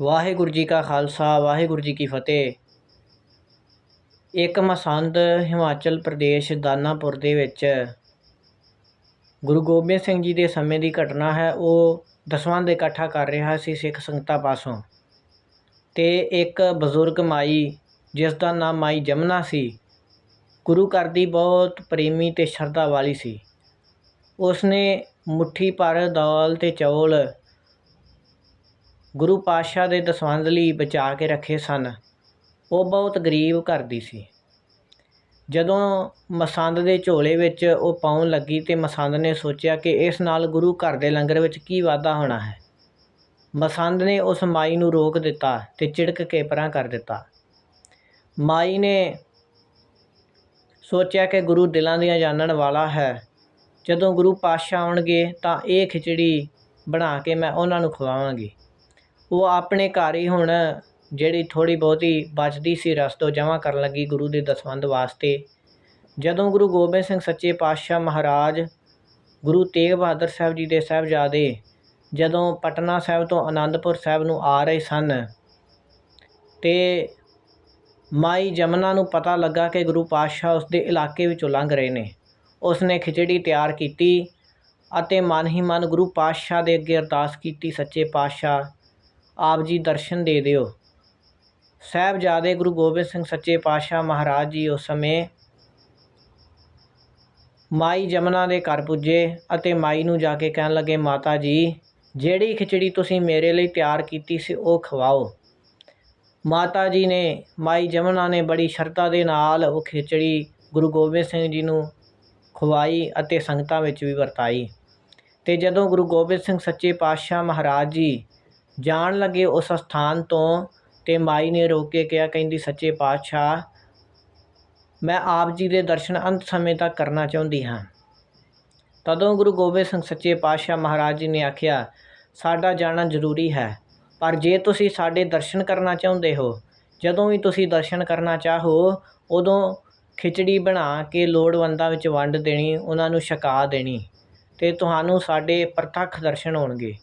ਵਾਹਿਗੁਰੂ ਜੀ ਕਾ ਖਾਲਸਾ, ਵਾਹਿਗੁਰੂ ਜੀ ਕੀ ਫਤਿਹ। ਇੱਕ ਮਸੰਦ ਹਿਮਾਚਲ ਪ੍ਰਦੇਸ਼ ਦਾਨਾਪੁਰ ਦੇ ਵਿੱਚ ਗੁਰੂ ਗੋਬਿੰਦ ਸਿੰਘ ਜੀ ਦੇ ਸਮੇਂ ਦੀ ਘਟਨਾ ਹੈ, ਉਹ ਦਸਵੰਧ ਇਕੱਠਾ ਕਰ ਰਿਹਾ ਸੀ ਸਿੱਖ ਸੰਗਤਾਂ ਪਾਸੋਂ। ਤੇ ਇੱਕ ਬਜ਼ੁਰਗ ਮਾਈ, ਜਿਸ ਦਾ ਨਾਮ ਮਾਈ ਜਮਨਾ ਸੀ, ਗੁਰੂ ਘਰ ਦੀ ਬਹੁਤ ਪ੍ਰੇਮੀ ਤੇ ਸ਼ਰਧਾ ਵਾਲੀ ਸੀ। ਉਸ ਨੇ ਮੁੱਠੀ ਭਰ ਦਾਲ ਤੇ ਚੌਲ ਗੁਰੂ ਪਾਤਸ਼ਾਹ ਦੇ ਦਸਵੰਧ ਲਈ ਬਚਾ ਕੇ ਰੱਖੇ ਸਨ। ਉਹ ਬਹੁਤ ਗਰੀਬ ਘਰ ਦੀ ਸੀ। ਜਦੋਂ ਮਸੰਦ ਦੇ ਝੋਲੇ ਵਿੱਚ ਉਹ ਪਾਉਣ ਲੱਗੀ ਤੇ ਮਸੰਦ ਨੇ ਸੋਚਿਆ ਕਿ ਇਸ ਨਾਲ ਗੁਰੂ ਘਰ ਦੇ ਲੰਗਰ ਵਿੱਚ ਕੀ ਵਾਧਾ ਹੋਣਾ ਹੈ। ਮਸੰਦ ਨੇ ਉਸ ਮਾਈ ਨੂੰ ਰੋਕ ਦਿੱਤਾ ਤੇ ਚਿੜਕ ਕੇ ਪਰਾਂ ਕਰ ਦਿੱਤਾ। ਮਾਈ ਨੇ ਸੋਚਿਆ ਕਿ ਗੁਰੂ ਦਿਲਾਂ ਦੀਆਂ ਜਾਣਨ ਵਾਲਾ ਹੈ। ਜਦੋਂ ਗੁਰੂ ਪਾਤਸ਼ਾਹ ਆਉਣਗੇ ਤਾਂ ਇਹ ਖਿਚੜੀ ਬਣਾ ਕੇ ਮੈਂ ਉਹਨਾਂ ਨੂੰ ਖਵਾਵਾਂਗੀ। ਉਹ ਆਪਣੇ ਘਰ ਹੀ ਹੁਣ ਜਿਹੜੀ ਥੋੜ੍ਹੀ ਬਹੁਤੀ ਬਚਦੀ ਸੀ ਰਸ ਤੋਂ ਜਮ੍ਹਾਂ ਕਰਨ ਲੱਗੀ ਗੁਰੂ ਦੇ ਦਸਵੰਧ ਵਾਸਤੇ। ਜਦੋਂ ਗੁਰੂ ਗੋਬਿੰਦ ਸਿੰਘ ਸੱਚੇ ਪਾਤਸ਼ਾਹ ਮਹਾਰਾਜ ਗੁਰੂ ਤੇਗ ਬਹਾਦਰ ਸਾਹਿਬ ਜੀ ਦੇ ਸਾਹਿਬਜ਼ਾਦੇ ਜਦੋਂ ਪਟਨਾ ਸਾਹਿਬ ਤੋਂ ਆਨੰਦਪੁਰ ਸਾਹਿਬ ਨੂੰ ਆ ਰਹੇ ਸਨ ਤੇ ਮਾਈ ਜਮਨਾ ਨੂੰ ਪਤਾ ਲੱਗਾ ਕਿ ਗੁਰੂ ਪਾਤਸ਼ਾਹ ਉਸ ਦੇ ਇਲਾਕੇ ਵਿੱਚੋਂ ਲੰਘ ਰਹੇ ਨੇ। ਉਸ ਨੇ ਖਿਚੜੀ ਤਿਆਰ ਕੀਤੀ ਅਤੇ ਮਨ ਹੀ ਮਨ ਗੁਰੂ ਪਾਤਸ਼ਾਹ ਦੇ ਅੱਗੇ ਅਰਦਾਸ ਕੀਤੀ ਸੱਚੇ ਪਾਤਸ਼ਾਹ ਆਪ ਜੀ ਦਰਸ਼ਨ ਦੇ ਦਿਓ। ਸਾਹਿਬਜ਼ਾਦੇ ਗੁਰੂ ਗੋਬਿੰਦ ਸਿੰਘ ਸੱਚੇ ਪਾਤਸ਼ਾਹ ਮਹਾਰਾਜ ਜੀ ਉਸ ਸਮੇਂ ਮਾਈ ਜਮਨਾ ਦੇ ਘਰ ਪੁੱਜੇ ਅਤੇ ਮਾਈ ਨੂੰ ਜਾ ਕੇ ਕਹਿਣ ਲੱਗੇ, ਮਾਤਾ ਜੀ, ਜਿਹੜੀ ਖਿਚੜੀ ਤੁਸੀਂ ਮੇਰੇ ਲਈ ਤਿਆਰ ਕੀਤੀ ਸੀ ਉਹ ਖਵਾਓ। ਮਾਤਾ ਜੀ ਨੇ, ਮਾਈ ਜਮਨਾ ਨੇ ਬੜੀ ਸ਼ਰਧਾ ਦੇ ਨਾਲ ਉਹ ਖਿਚੜੀ ਗੁਰੂ ਗੋਬਿੰਦ ਸਿੰਘ ਜੀ ਨੂੰ ਖਵਾਈ ਅਤੇ ਸੰਗਤਾਂ ਵਿੱਚ ਵੀ ਵਰਤਾਈ। ਤੇ ਜਦੋਂ ਗੁਰੂ ਗੋਬਿੰਦ ਸਿੰਘ ਸੱਚੇ ਪਾਤਸ਼ਾਹ ਮਹਾਰਾਜ ਜੀ ਜਾਣ ਲੱਗੇ ਉਸ ਅਸਥਾਨ ਤੋਂ ਅਤੇ ਮਾਈ ਨੇ ਰੋਕ ਕੇ ਕਿਹਾ, ਕਹਿੰਦੀ, ਸੱਚੇ ਪਾਤਸ਼ਾਹ, ਮੈਂ ਆਪ ਜੀ ਦੇ ਦਰਸ਼ਨ ਅੰਤ ਸਮੇਂ ਤੱਕ ਕਰਨਾ ਚਾਹੁੰਦੀ ਹਾਂ। ਤਦੋਂ ਗੁਰੂ ਗੋਬਿੰਦ ਸਿੰਘ ਸੱਚੇ ਪਾਤਸ਼ਾਹ ਮਹਾਰਾਜ ਜੀ ਨੇ ਆਖਿਆ, ਸਾਡਾ ਜਾਣਾ ਜ਼ਰੂਰੀ ਹੈ, ਪਰ ਜੇ ਤੁਸੀਂ ਸਾਡੇ ਦਰਸ਼ਨ ਕਰਨਾ ਚਾਹੁੰਦੇ ਹੋ, ਜਦੋਂ ਵੀ ਤੁਸੀਂ ਦਰਸ਼ਨ ਕਰਨਾ ਚਾਹੋ, ਉਦੋਂ ਖਿਚੜੀ ਬਣਾ ਕੇ ਲੋੜਵੰਦਾਂ ਵਿੱਚ ਵੰਡ ਦੇਣੀ, ਉਹਨਾਂ ਨੂੰ ਛਕਾ ਦੇਣੀ ਤੇ ਤੁਹਾਨੂੰ ਸਾਡੇ ਪ੍ਰਤੱਖ ਦਰਸ਼ਨ ਹੋਣਗੇ।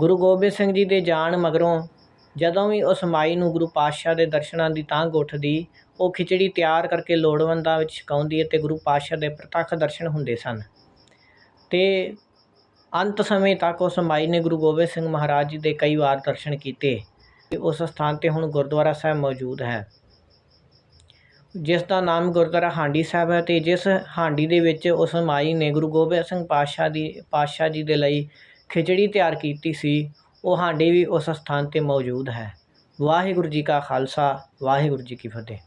ਗੁਰੂ ਗੋਬਿੰਦ ਸਿੰਘ ਜੀ ਦੇ ਜਾਣ ਮਗਰੋਂ ਜਦੋਂ ਵੀ ਉਸ ਮਾਈ ਨੂੰ ਗੁਰੂ ਪਾਤਸ਼ਾਹ ਦੇ ਦਰਸ਼ਨਾਂ ਦੀ ਤਾਂਘ ਉੱਠਦੀ, ਉਹ ਖਿਚੜੀ ਤਿਆਰ ਕਰਕੇ ਲੋੜਵੰਦਾਂ ਵਿੱਚ ਛਕਾਉਂਦੀ ਅਤੇ ਗੁਰੂ ਪਾਤਸ਼ਾਹ ਦੇ ਪ੍ਰਤੱਖ ਦਰਸ਼ਨ ਹੁੰਦੇ ਸਨ। ਅਤੇ ਅੰਤ ਸਮੇਂ ਤੱਕ ਉਸ ਮਾਈ ਨੇ ਗੁਰੂ ਗੋਬਿੰਦ ਸਿੰਘ ਮਹਾਰਾਜ ਜੀ ਦੇ ਕਈ ਵਾਰ ਦਰਸ਼ਨ ਕੀਤੇ ਉਸ ਸਥਾਨ ਤੇ ਹੁਣ ਗੁਰਦੁਆਰਾ ਸਾਹਿਬ ਮੌਜੂਦ ਹੈ। ਜਿਸ ਦਾ ਨਾਮ ਗੁਰਦੁਆਰਾ ਹਾਂਡੀ ਸਾਹਿਬ ਹੈ ਤੇ ਜਿਸ ਹਾਂਡੀ ਦੇ ਵਿੱਚ ਉਸ ਮਾਈ ਨੇ ਗੁਰੂ ਗੋਬਿੰਦ ਸਿੰਘ ਪਾਤਸ਼ਾਹ ਦੀ, ਪਾਤਸ਼ਾਹ ਜੀ ਦੇ ਲਈ ਖਿਚੜੀ ਤਿਆਰ ਕੀਤੀ ਸੀ, ਉਹ ਹਾਂਡੀ ਵੀ ਉਸ ਸਥਾਨ ਤੇ ਮੌਜੂਦ ਹੈ। ਵਾਹਿਗੁਰੂ ਜੀ ਕਾ ਖਾਲਸਾ, ਵਾਹਿਗੁਰੂ ਜੀ ਕੀ ਫਤਿਹ।